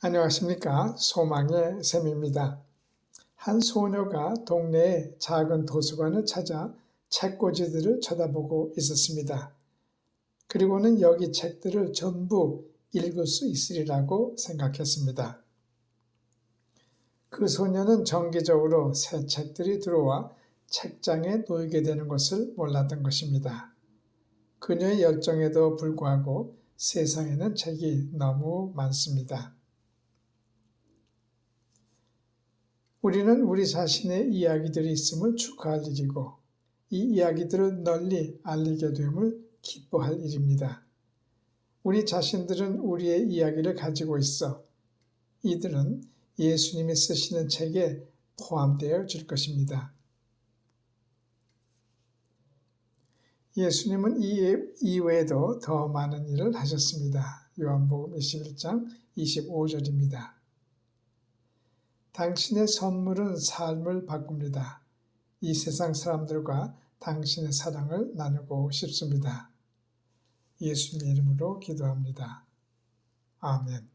안녕하십니까. 소망의 샘입니다. 한 소녀가 동네의 작은 도서관을 찾아 책꽂이들을 쳐다보고 있었습니다. 그리고는 여기 책들을 전부 읽을 수 있으리라고 생각했습니다. 그 소녀는 정기적으로 새 책들이 들어와 책장에 놓이게 되는 것을 몰랐던 것입니다. 그녀의 열정에도 불구하고 세상에는 책이 너무 많습니다. 우리는 우리 자신의 이야기들이 있음을 축하할 일이고 이 이야기들을 널리 알리게 됨을 기뻐할 일입니다. 우리 자신들은 우리의 이야기를 가지고 있어 이들은 예수님이 쓰시는 책에 포함되어 질 것입니다. 예수님은 이 이외에도 더 많은 일을 하셨습니다. 요한복음 21장 25절입니다. 당신의 선물은 삶을 바꿉니다. 이 세상 사람들과 당신의 사랑을 나누고 싶습니다. 예수님 이름으로 기도합니다. 아멘.